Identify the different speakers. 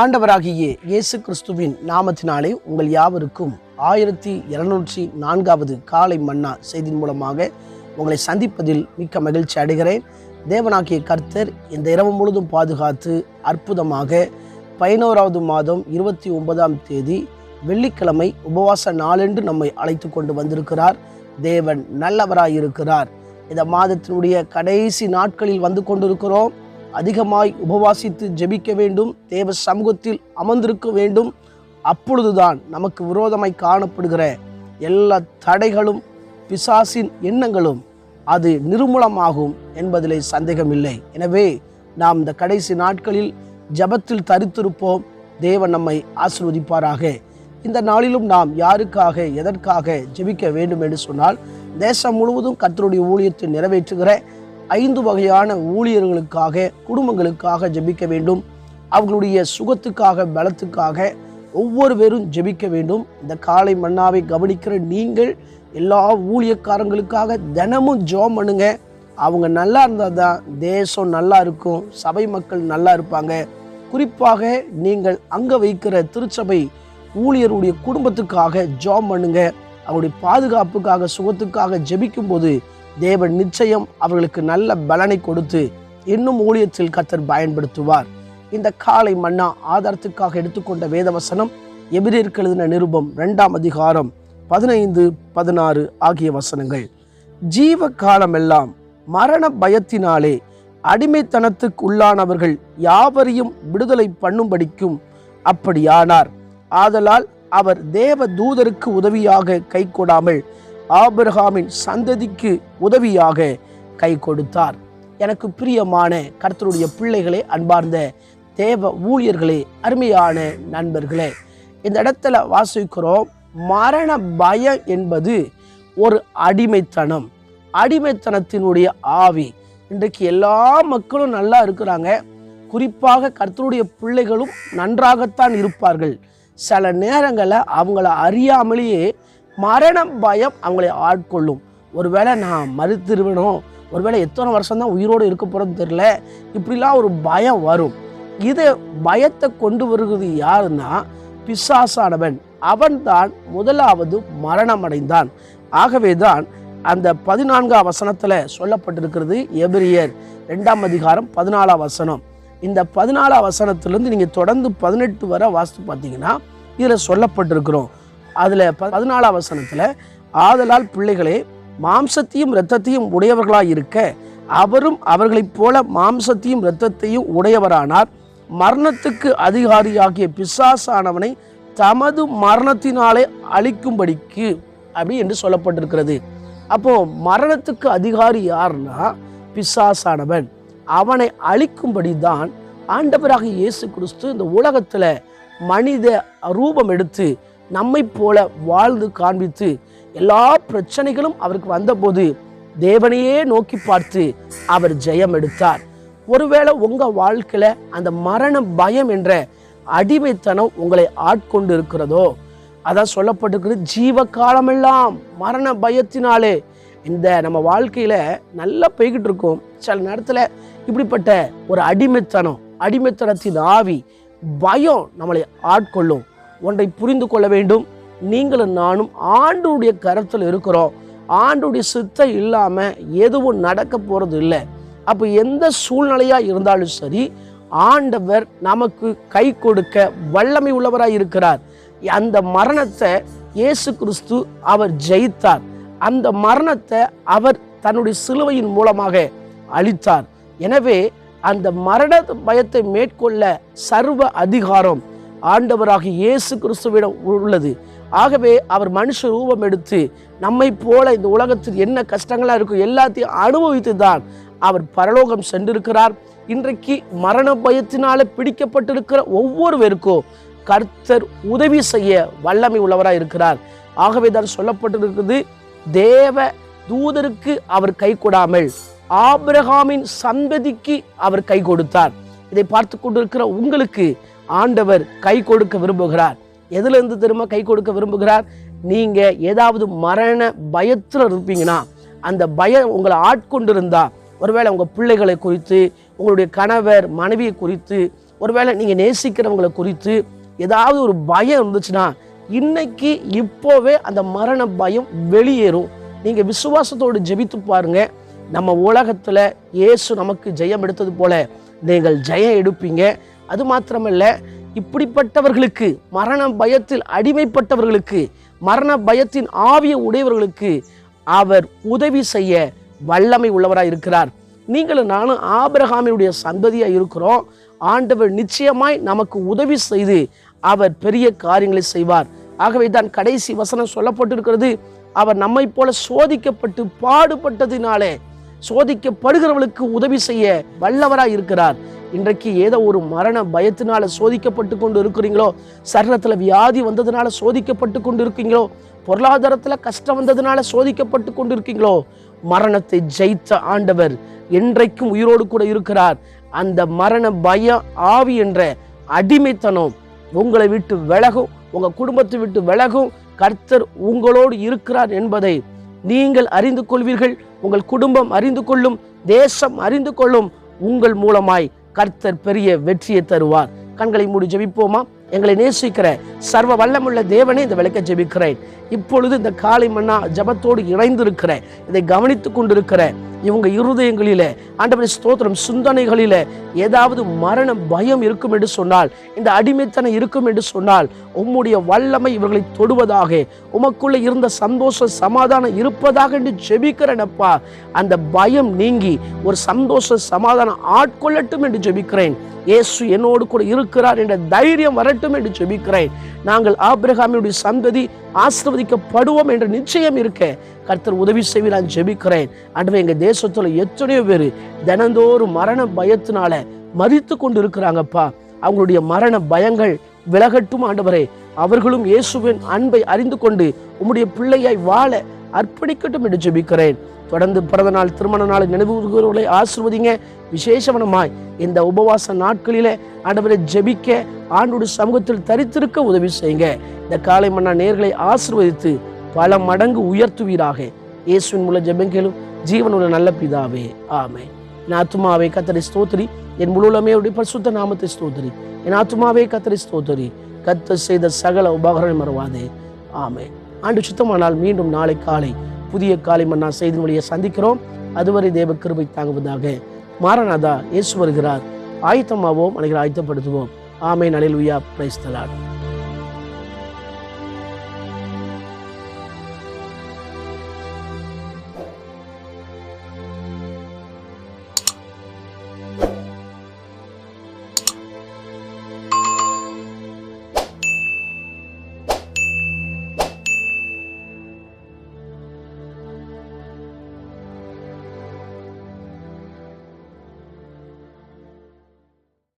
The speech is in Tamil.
Speaker 1: ஆண்டவராகிய இயேசு கிறிஸ்துவின் நாமத்தினாலே உங்கள் யாவருக்கும் ஆயிரத்தி இருநூற்றி நான்காவது காலை மன்னா செய்தியின் மூலமாக உங்களை சந்திப்பதில் மிக்க மகிழ்ச்சி அடைகிறேன். தேவனாகிய கர்த்தர் இந்த இரவு முழுதும் பாதுகாத்து அற்புதமாக பதினோராவது மாதம் இருபத்தி ஒன்பதாம் தேதி வெள்ளிக்கிழமை உபவாச நாளென்று நம்மை அழைத்து கொண்டு வந்திருக்கிறார். தேவன் நல்லவராயிருக்கிறார். இந்த மாதத்தினுடைய கடைசி நாட்களில் வந்து கொண்டிருக்கிறோம். அதிகமாய் உபவாசித்து ஜெபிக்க வேண்டும் தேவ சமூகத்தில் அமர்ந்திருக்க வேண்டும். அப்பொழுதுதான் நமக்கு விரோதமாய் காணப்படுகிற எல்லா தடைகளும் பிசாசின் எண்ணங்களும் அது நிர்மூலமாகும் என்பதிலே சந்தேகமில்லை. எனவே நாம் இந்த கடைசி நாட்களில் ஜபத்தில் தரித்திருப்போம். தேவன் நம்மை ஆசிர்வதிப்பாராக. இந்த நாளிலும் நாம் யாருக்காக எதற்காக ஜெபிக்க வேண்டும் என்று சொன்னால் தேசம் முழுவதும் கத்தருடைய ஊழியத்தை நிறைவேற்றுகிற ஐந்து வகையான ஊழியர்களுக்காக குடும்பங்களுக்காக ஜெபிக்க வேண்டும். அவர்களுடைய சுகத்துக்காக பலத்துக்காக ஒவ்வொரு பேரும் ஜெபிக்க வேண்டும். இந்த காலை மன்னாவை கவனிக்கிற நீங்கள் எல்லா ஊழியக்காரங்களுக்காக தினமும் ஜோம் பண்ணுங்க. அவங்க நல்லா இருந்தால் தான் தேசம் நல்லா இருக்கும் சபை மக்கள் நல்லா இருப்பாங்க. குறிப்பாக நீங்கள் அங்கே வைக்கிற திருச்சபை ஊழியருடைய குடும்பத்துக்காக ஜோம் பண்ணுங்க. அவருடைய பாதுகாப்புக்காக சுகத்துக்காக ஜெபிக்கும் போது தேவன் நிச்சயம் அவர்களுக்கு நல்ல பலனை கொடுத்து இன்னும் ஊழியத்தில் கத்தர் பயன்படுத்துவார். இந்த காலை மன்னா ஆதாரத்துக்காக எடுத்துக்கொண்ட வேதவசனம் எபிரேற்கு எழுதின நிருபம் ரெண்டாம் அதிகாரம் பதினைந்து பதினாறு ஆகிய வசனங்கள். ஜீவ காலமெல்லாம் மரண பயத்தினாலே அடிமைத்தனத்துக்கு உள்ளானவர்கள் யாவரையும் விடுதலை பண்ணும்படிக்கும் அப்படியானார். ஆதலால் அவர் தேவ தூதருக்கு உதவியாக கை கொடாமல் ஆபிரகாமின் சந்ததிக்கு உதவியாக கை கொடுத்தார். எனக்கு பிரியமான கர்த்தருடைய பிள்ளைகளே அன்பார்ந்த தேவ ஊழியர்களே அருமையான நண்பர்களே இந்த இடத்துல வாசிக்கிறோம் மரண பயம் என்பது ஒரு அடிமைத்தனம். அடிமைத்தனத்தினுடைய ஆவி. இன்றைக்கு எல்லா மக்களும் நல்லா இருக்கிறாங்க. குறிப்பாக கர்த்தருடைய பிள்ளைகளும் நன்றாகத்தான் இருப்பார்கள். சில நேரங்களில் அவங்கள அறியாமலேயே மரண பயம் அவங்களை ஆட்கொள்ளும். ஒருவேளை நான் மறுத்திருவனும் ஒருவேளை எத்தனை வருஷம் தான் உயிரோடு இருக்க போகிறோன்னு தெரில இப்படிலாம் ஒரு பயம் வரும். இது பயத்தை கொண்டு வருகிறது யாருன்னா பிசாசானவன். அவன்தான் முதலாவது மரணம் அடைந்தான் ஆகவே தான் அந்த பதினான்காம் வசனத்தில் சொல்லப்பட்டிருக்கிறது எபிரியர் ரெண்டாம் அதிகாரம் பதினாலாம் வசனம். இந்த பதினாலாம் வசனத்திலேருந்து நீங்கள் தொடர்ந்து பதினெட்டு வரை வாசித்து பார்த்தீங்கன்னா இதில் சொல்லப்பட்டிருக்கிறோம். அதில் பதினாலாம் வசனத்தில் ஆதலால் பிள்ளைகளே மாம்சத்தையும் இரத்தத்தையும் உடையவர்களாக இருக்க அவரும் அவர்களைப் போல மாம்சத்தையும் இரத்தத்தையும் உடையவரானார். மரணத்துக்கு அதிகாரியாகிய பிசாசானவனை தமது மரணத்தினாலே அழிக்கும்படிக்கு அப்படி என்று சொல்லப்பட்டிருக்கிறது. அப்போ மரணத்துக்கு அதிகாரி யாருன்னா பிசாசானவன். அவனை அழிக்கும்படி தான் ஆண்டவராக இயேசு கிறிஸ்து இந்த உலகத்தில் மனித ரூபம் எடுத்து நம்மை போல வாழ்ந்து காண்பித்து எல்லா பிரச்சனைகளும் அவருக்கு வந்தபோது தேவனையே நோக்கி பார்த்து அவர் ஜெயம் எடுத்தார். ஒருவேளை உங்கள் வாழ்க்கையில் அந்த மரண பயம் என்ற அடிமைத்தனம் உங்களை ஆட்கொண்டு இருக்கிறதோ அதான் சொல்லப்பட்டிருக்கிறது ஜீவ காலமெல்லாம் மரண பயத்தினாலே இந்த நம்ம வாழ்க்கையில் நல்லா போய்கிட்டு இருக்கோம். சில நேரத்தில் இப்படிப்பட்ட ஒரு அடிமைத்தனம் அடிமைத்தனத்தின் ஆவி பயம் நம்மளை ஆட்கொள்ளும். ஒன்றை புரிந்து கொள்ள வேண்டும். நீங்களும் நானும் ஆண்டுடைய கருத்தில் இருக்கிறோம். ஆண்டுடைய சித்தம் இல்லாமல் எதுவும் நடக்க போகிறது இல்லை. அப்போ எந்த சூழ்நிலையாக இருந்தாலும் சரி ஆண்டவர் நமக்கு கை கொடுக்க வல்லமை உள்ளவராக இருக்கிறார். அந்த மரணத்தை இயேசு கிறிஸ்து அவர் ஜெயித்தார். அந்த மரணத்தை அவர் தன்னுடைய சிலுவையின் மூலமாக அளித்தார் எனவே அந்த மரண பயத்தை மேற்கொள்ள சர்வ அதிகாரம் ஆண்டவராக இயேசு கிறிஸ்துவிடம் உள்ளது. ஆகவே அவர் மனுஷ ரூபம் எடுத்து நம்மை போல இந்த உலகத்தில் என்ன கஷ்டங்களாக இருக்கும் எல்லாத்தையும் அனுபவித்து தான் அவர் பரலோகம் சென்றிருக்கிறார். இன்றைக்கு மரண பயத்தினால பிடிக்கப்பட்டிருக்கிற ஒவ்வொருவருக்கும் கர்த்தர் உதவி செய்ய வல்லமை உள்ளவராக இருக்கிறார். ஆகவே தான் சொல்லப்பட்டிருக்கிறது தேவ தூதருக்கு அவர் கை கொடாமல் ஆபிரகாமின் சந்ததிக்கு அவர் கை கொடுத்தார். இதை பார்த்து கொண்டிருக்கிற உங்களுக்கு ஆண்டவர் கை கொடுக்க விரும்புகிறார். எதுலேருந்து திரும்ப கை கொடுக்க விரும்புகிறார்? நீங்கள் ஏதாவது மரண பயத்தில் இருப்பீங்கன்னா அந்த பயம் உங்களை ஆட்கொண்டிருந்தா ஒருவேளை உங்கள் பிள்ளைகளை குறித்து உங்களுடைய கணவர் மனைவியை குறித்து ஒருவேளை நீங்கள் நேசிக்கிறவங்களை குறித்து ஏதாவது ஒரு பயம் இருந்துச்சுன்னா இன்னைக்கு இப்போவே அந்த மரண பயம் வெளியேறும். நீங்கள் விசுவாசத்தோடு ஜெபித்து பாருங்க. நம்ம உலகத்தில் இயேசு நமக்கு ஜெயம் எடுத்தது போல நீங்கள் ஜெயம் எடுப்பீங்க. அது மாத்திரமல்ல இப்படிப்பட்டவர்களுக்கு மரண பயத்தில் அடிமைப்பட்டவர்களுக்கு மரண பயத்தின் ஆவிய உடையவர்களுக்கு அவர் உதவி செய்ய வல்லமை உள்ளவராக இருக்கிறார். நீங்களும் நானும் ஆபிரகாமினுடைய சந்ததியாக இருக்கிறோம். ஆண்டவர் நிச்சயமாய் நமக்கு உதவி செய்து அவர் பெரிய காரியங்களை செய்வார். ஆகவே தான் கடைசி வசனம் சொல்லப்பட்டிருக்கிறது அவர் நம்மை போல சோதிக்கப்பட்டு பாடுபட்டதினாலே சோதிக்கப்படுகிறவர்களுக்கு உதவி செய்ய வல்லவராக இருக்கிறார். இன்றைக்கு ஏதோ ஒரு மரண பயத்தினால சோதிக்கப்பட்டு கொண்டு இருக்கிறீங்களோ சரீரத்தில் வியாதி வந்ததுனால சோதிக்கப்பட்டு கொண்டு இருக்கீங்களோ பொருளாதாரத்தில் கஷ்டம் வந்ததுனால சோதிக்கப்பட்டு கொண்டு இருக்கீங்களோ மரணத்தை ஜெயித்த ஆண்டவர் என்றைக்கும் உயிரோடு கூட இருக்கிறார். அந்த மரண பய ஆவி என்ற அடிமைத்தனம் உங்களை விட்டு விலகும் உங்கள் குடும்பத்தை விட்டு விலகும். கர்த்தர் உங்களோடு இருக்கிறார் என்பதை நீங்கள் அறிந்து கொள்வீர்கள். உங்கள் குடும்பம் அறிந்து கொள்ளும் தேசம் அறிந்து கொள்ளும் உங்கள் மூலமாய் கர்த்தர் பெரிய வெற்றியை தருவார். கண்களை மூடி ஜெபிப்போமா? எங்களை நேசிக்கிற சர்வ வல்லமுள்ள தேவனே இந்த விளக்க ஜெபிக்கிறேன். இப்பொழுது இந்த காலை மன்னா ஜபத்தோடு இணைந்திருக்கிற இதை கவனித்து கொண்டிருக்கிற இவங்க இருதயங்களிலே ஆண்டவரை ஸ்தோத்திரம் சிந்தனைகளிலே ஏதாவது மரண பயம் இருக்கும் என்று சொன்னால் இந்த அடிமைத்தனம் இருக்கும் என்று சொன்னால் உம்முடைய வல்லமை இவர்களை தொடுவதாக உமக்குள்ளே இருந்த சந்தோஷ சமாதானம் இருப்பதாக என்று ஜெபிக்கிறேனப்பா அந்த பயம் நீங்கி ஒரு சந்தோஷ சமாதானம் ஆட்கொள்ளட்டும் என்று ஜெபிக்கிறேன். இயேசு என்னோடு கூட இருக்கிறார் என்ற தைரியம் வரட்டும் என்று ஜெபிக்கிறேன். நாங்கள் ஆபிரகாமியுடைய சந்ததி ஆசிர்வதிக்கப்படுவோம் என்ற நிச்சயம் இருக்க கர்த்தர் உதவி செய்வி நான் ஜெபிக்கிறேன். அன்றை எங்கள் தேசத்தில் எத்தனையோ பேர் தினந்தோறும் மரண பயத்தினால மதித்து கொண்டு இருக்கிறாங்கப்பா அவங்களுடைய மரண பயங்கள் விலகட்டும் ஆண்டவரே. அவர்களும் இயேசுவின் அன்பை அறிந்து கொண்டு உம்முடைய பிள்ளையாய் வாழ அர்ப்பணிக்கட்டும் என்று ஜெபிக்கிறேன். தொடர்ந்து பிறந்த நாள் திருமண நாள் நினைவுகளை ஆசிர்வதிங்க. விசேஷவனமாய் இந்த உபவாச நாட்களிலே ஆண்டவரை ஜெபிக்க ஆண்டோட சமூகத்தில் தரித்திருக்க உதவி செய்யுங்க. இந்த காலை மன்னா நேர்களை ஆசிர்வதித்து பல மடங்கு உயர்த்துவீராக. இயேசுவின் மூலம் ஜெபங்களும் ஜீவனுள்ள நல்ல பிதாவே. ஆமே என் ஆத்துமாவே கத்தரை ஸ்தோத்திரி. என் முழுலமே பரிசுத்த நாமத்தை ஸ்தோத்திரி. என் ஆத்துமாவே கத்தரை ஸ்தோத்திரி. கத்த செய்த சகல உபகரணம் மறவாதே. ஆமே ஆண்டு சுத்தமானால் மீண்டும் நாளை காலை புதிய காலை மன்னா செய்தி மொழியை சந்திக்கிறோம். அதுவரை தேவ கிருபை தாங்குவதாக மாரநாதா இயேசு வருகிறார். ஆயத்தமாவோம் அனைவரை ஆயத்தப்படுத்துவோம். ஆமை நலில் உயா பிரைஸ்தலாட்